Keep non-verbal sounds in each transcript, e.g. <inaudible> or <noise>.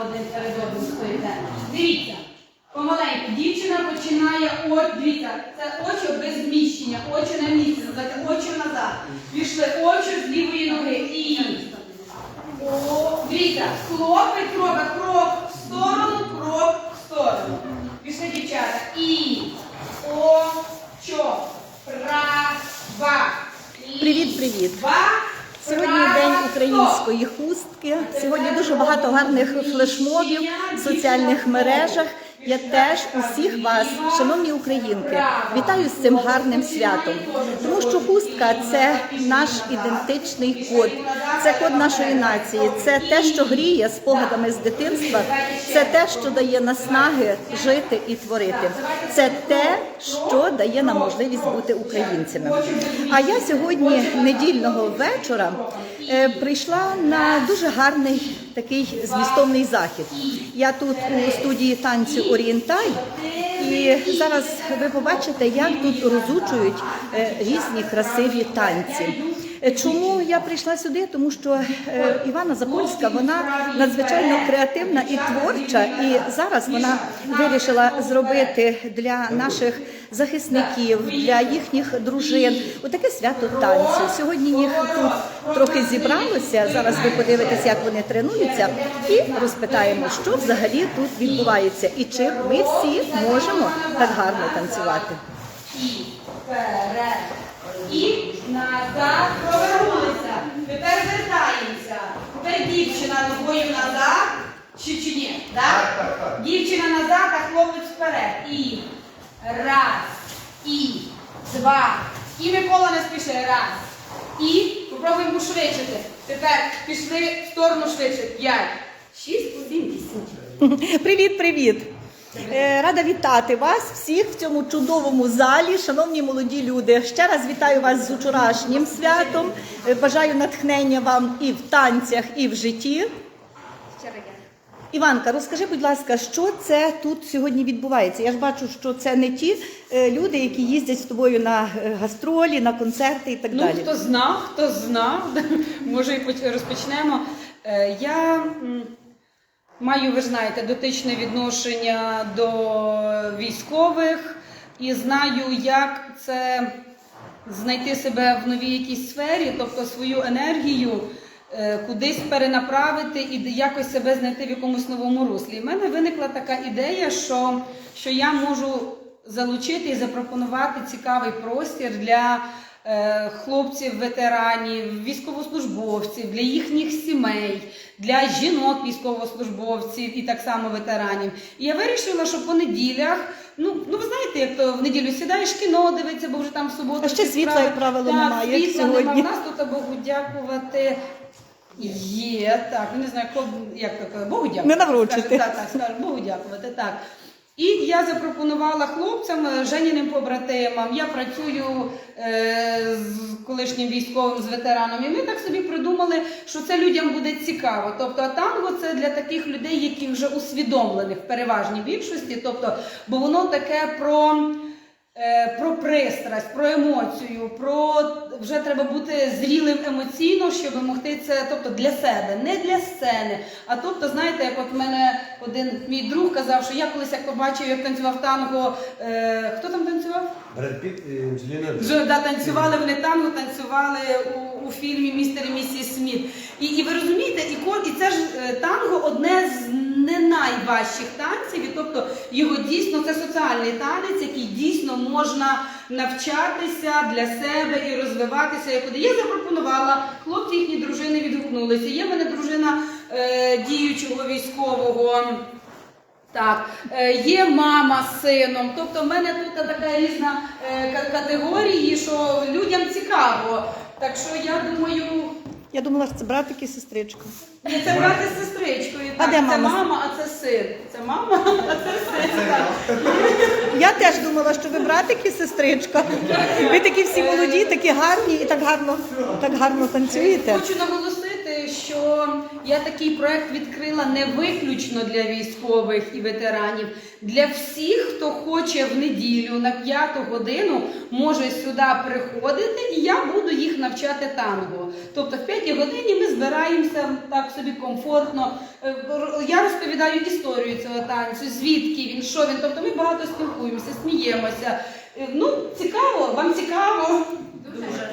один перед одним стоїте. Дивіться, помаленьку. Дівчина починає от, дивіться, це очі без зміщення, очі на місці, очі назад. Пішли очі з лівої ноги. І. О, дивіться, хлопець робить крок в сторону, крок в сторону. Пішли дівчата. І. О, чо. Права. Привіт, привіт. Два. Сьогодні день української хустки. Сьогодні дуже багато гарних флешмобів в соціальних мережах. Я теж усіх вас, шановні українки, вітаю з цим гарним святом. Тому що хустка це наш ідентичний код, це код нашої нації, це те, що гріє спогадами з дитинства, це те, що дає наснаги жити і творити. Це те, що дає нам можливість бути українцями. А я сьогодні недільного вечора е, прийшла на дуже гарний такий змістовний захід. Я тут у студії танцю Орієнтай, і зараз ви побачите, як тут розучують е, різні красиві танці. Е, Чому я прийшла сюди? Тому що е, Івана Запольська вона надзвичайно креативна і творча, і зараз вона вирішила зробити для наших захисників, для їхніх дружин отаке свято танцю. Сьогодні їх тут трохи зібралося. Зараз ви подивитесь, як вони тренуються, і розпитаємо, що взагалі тут відбувається, і чи ми всі можемо так гарно танцювати. І назад повернулися. Тепер вертаємося. Тепер дівчина ногою назад. Чи чи ні? Так? Дівчина назад, а хлопець вперед. І раз. І два. І Микола не спіши. Раз. І попробуємо пошвидшити. Тепер пішли в сторону швидше. П'ять. Шість, сім, вісім. Привіт, привіт! Е, Рада вітати вас всіх в цьому чудовому залі, шановні молоді люди. Ще раз вітаю вас з учорашнім святом. Е, Бажаю натхнення вам і в танцях, і в житті. Іванка, розкажи, будь ласка, що це тут сьогодні відбувається? Я ж бачу, що це не ті е, люди, які їздять з тобою на гастролі, на концерти і так Ну, далі. хто знав, хто знав, <laughs> може і розпочнемо. Я маю, ви знаєте, дотичне відношення до військових і знаю, як це знайти себе в новій якійсь сфері, тобто свою енергію е, кудись перенаправити і якось себе знайти в якомусь новому руслі. В мене виникла така ідея, що, що я можу залучити і запропонувати цікавий простір для хлопців, ветеранів, військовослужбовців, для їхніх сімей, для жінок військовослужбовців і так само ветеранів. І я вирішила, що по неділях. Ну, ну ви знаєте, як то в неділю сідаєш кіно дивиться, бо вже там в суботу. А ще світла, як правило, немає, як світла сьогодні. Нема. У нас тут Богу дякувати. Є, так, ну, не знаю, як Богу дякувати. Не наврочити. Так, так, скажу, Богу дякувати, так. І я запропонувала хлопцям, е, Женіним побратимам, я працюю е, з колишнім військовим, з ветераном, і ми так собі придумали, що це людям буде цікаво. Тобто, танго це для таких людей, які вже усвідомлених в переважній більшості. Тобто, бо воно таке про. Е, Про пристрасть, про емоцію, про вже треба бути зрілим емоційно, щоб могти це, тобто для себе, не для сцени. А тобто, знаєте, як от мене один мій друг казав, що я колись як побачив, як танцював танго. Е, хто там танцював? Бред Піт і Анджеліна да, танцювали вони танго, танцювали у, у фільмі Містер і місіс Сміт. І, і ви розумієте, і, ко- і це ж е, танго одне з не найважчих танців, і тобто його дійсно це соціальний танець, який дійсно можна навчатися для себе і розвиватися. Куди я запропонувала, хлопці їхні дружини відгукнулися. Є в мене дружина е, діючого військового. Так, е, є мама з сином. Тобто в мене тут така різна е, ка- категорії, що людям цікаво. Так що я думаю, Я думала, що це братик і сестричка. ні, це брати з сестричкою. А Так, де це мама? мама, а це син. Це мама, <laughs> а це син. Я теж думала, що ви братик і сестричка. Ви такі всі молоді, такі гарні і так гарно, так гарно танцюєте. Хочу наголосити, що я такий проект відкрила не виключно для військових і ветеранів. Для всіх, хто хоче в неділю на п'яту годину, може сюди приходити, і я буду їх навчати танго. Тобто в п'ятій годині ми збираємося так собі комфортно. Е, Я розповідаю історію цього танцю, звідки він, що він. Тобто ми багато спілкуємося, сміємося. Е, Ну, цікаво, вам цікаво.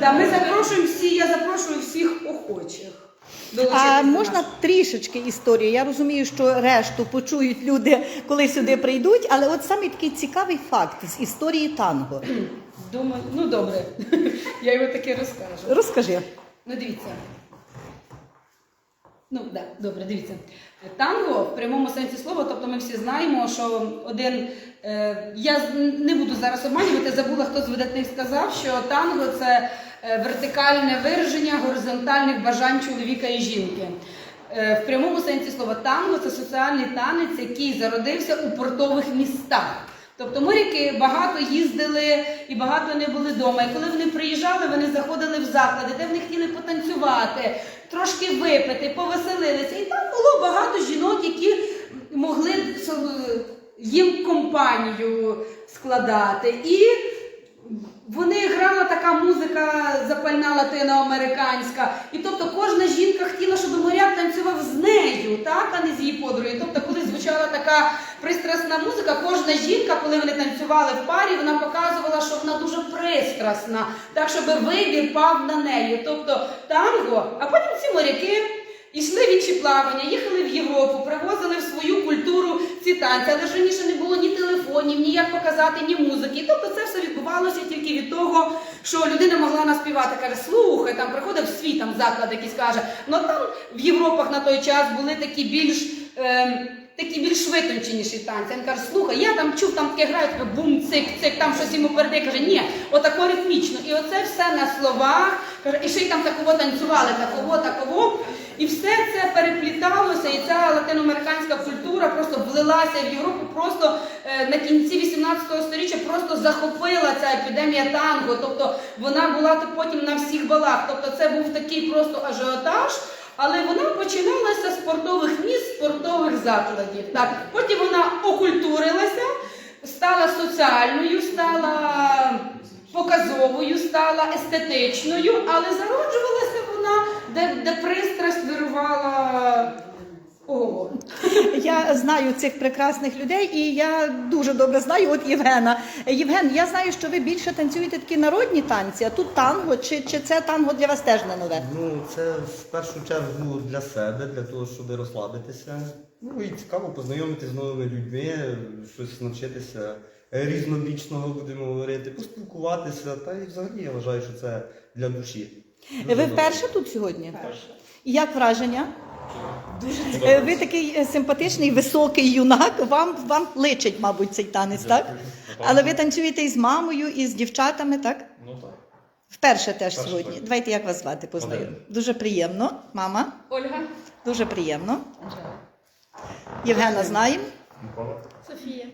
Да, ми запрошуємо всі, я запрошую всіх охочих. А можна трішечки історії? Я розумію, що решту почують люди, коли сюди прийдуть, але от саме такий цікавий факт з історії танго. Думаю, ну добре, <laughs> я його таки розкажу. Розкажи. Ну дивіться. Ну, да, добре, дивіться. Танго в прямому сенсі слова, тобто ми всі знаємо, що один. Е, я не буду зараз обманювати, забула, хто з видатних сказав, що танго це е, вертикальне вираження горизонтальних бажань чоловіка і жінки. Е, в прямому сенсі слова танго це соціальний танець, який зародився у портових містах. Тобто моряки багато їздили і багато не були вдома. І коли вони приїжджали, вони заходили в заклади, де вони хотіли потанцювати, трошки випити, повеселилися. І там було багато жінок, які могли е, їм компанію складати. І вони грала така музика запальна латиноамериканська. І тобто кожна жінка хотіла, щоб моряк танцював з нею, так, а не з її подругою. Тобто, коли звучала така пристрасна музика, кожна жінка, коли вони танцювали в парі, вона показувала, що вона дуже пристрасна, так щоб вибір пав на неї. Тобто танго, а потім ці моряки. Ішли в інші плавання, їхали в Європу, привозили в свою культуру ці танці, але ж раніше не було ні телефонів, ні як показати, ні музики. Тобто це все відбувалося тільки від того, що людина могла наспівати. Каже, слухай, там приходив свій там заклад якийсь каже. Ну там в Європах на той час були такі більш. ем, Такі більш витонченіші танці. Він каже, слухай, я там чув, там таке грають, таке бум, цик, цик, там щось йому передає. Каже, ні, отако ритмічно. І оце все на словах. Каже, і ще й там такого танцювали, такого, такого. І все це перепліталося, і ця латиноамериканська культура просто влилася в Європу. Просто е, на кінці 18 століття просто захопила ця епідемія танго. Тобто вона була потім на всіх балах. Тобто це був такий просто ажіотаж. Але вона починалася з спортових міст, спортових закладів. Так, потім вона окультурилася, стала соціальною, стала показовою, стала естетичною, але зароджувалася вона, де, де пристрасть вирувала. Ого. Я знаю цих прекрасних людей, і я дуже добре знаю от Євгена. Євген, я знаю, що ви більше танцюєте такі народні танці, а тут танго, чи, чи це танго для вас теж не нове? Ну, це в першу чергу для себе, для того, щоб розслабитися. Ну і цікаво познайомитися з новими людьми, щось навчитися різнобічного, будемо говорити, поспілкуватися. Та і взагалі я вважаю, що це для душі. Дуже Ви добре. вперше тут сьогодні? І як враження? Дуже ви такий е, симпатичний, високий юнак. Вам вам личить, мабуть, цей танець, так? Але ви танцюєте із мамою, і з дівчатами, так? Ну так. Вперше теж Вперше, сьогодні. так. Давайте як вас звати познайом. Валерій. Дуже приємно, мама. Ольга. Дуже приємно. Євгена знаємо. Микола. Софія.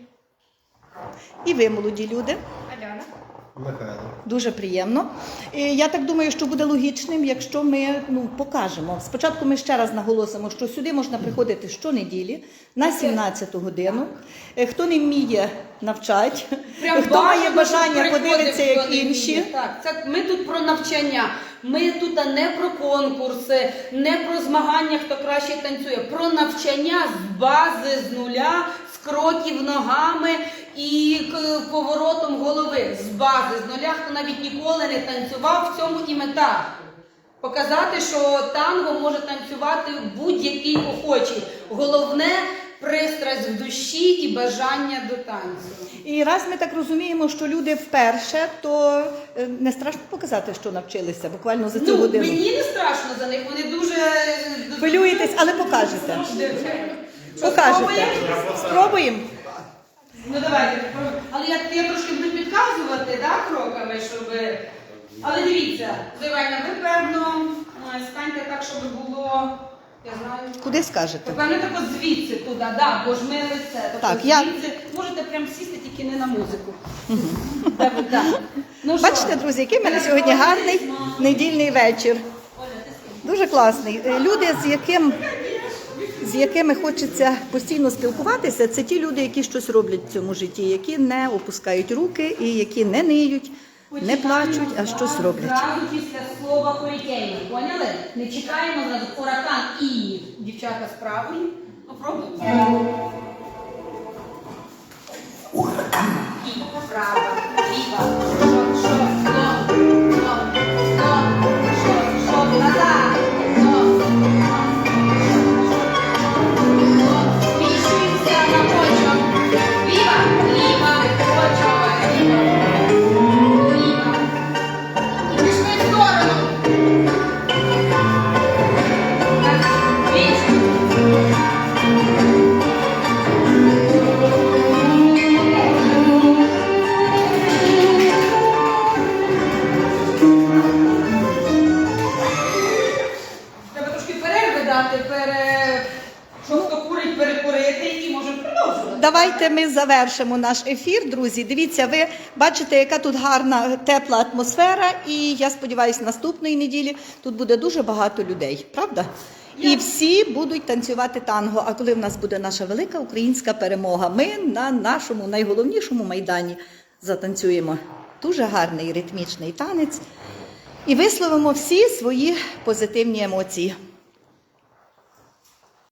І ви, молоді люди. Аляна. Михайло. Дуже приємно. І я так думаю, що буде логічним, якщо ми ну, покажемо. Спочатку ми ще раз наголосимо, що сюди можна приходити щонеділі на 17 годину. Е, Хто не вміє навчать, хто має бажання подивитися, як інші. Так, це ми тут про навчання. Ми тут не про конкурси, не про змагання, хто краще танцює, про навчання з бази, з нуля, з кроків ногами і к- поворотом голови. З бази, з нуля, хто навіть ніколи не танцював, в цьому і мета. Показати, що танго може танцювати будь-який охочий. Головне пристрасть в душі і бажання до танцю. І раз ми так розуміємо, що люди вперше, то е, не страшно показати, що навчилися буквально за цю Ну, годину. мені не страшно за них, вони дуже Хвилюєтесь, але покажете. Покажете. спробуємо? Ну давайте. Але я, я трошки буду підказувати, да, кроками, щоб. Але дивіться, Зайвайна, ви певно е, станьте так, щоб було. Я знаю. Куди скажете? Певно, так от звідси туди, да, бо ж ми лице. Тобто Так, я- звідси можете прям сісти тільки не на музику. Так. Ну, що? Бачите, друзі, який в мене сьогодні гарний недільний вечір. Оля, ти. Дуже класний. Е, Люди, з яким з якими хочеться постійно спілкуватися, це ті люди, які щось роблять в цьому житті, які не опускають руки і які не ниють, не плачуть, а щось роблять. Зразу після слова хорікейн. Поняли? Не чекаємо зразу ураган і дівчата з правої. Попробуємо. І права, ліва. Ми завершимо наш ефір, друзі. Дивіться, ви бачите, яка тут гарна тепла атмосфера, і я сподіваюся, наступної неділі тут буде дуже багато людей, правда? І всі будуть танцювати танго. А коли в нас буде наша велика українська перемога, ми на нашому найголовнішому майдані затанцюємо дуже гарний ритмічний танець і висловимо всі свої позитивні емоції.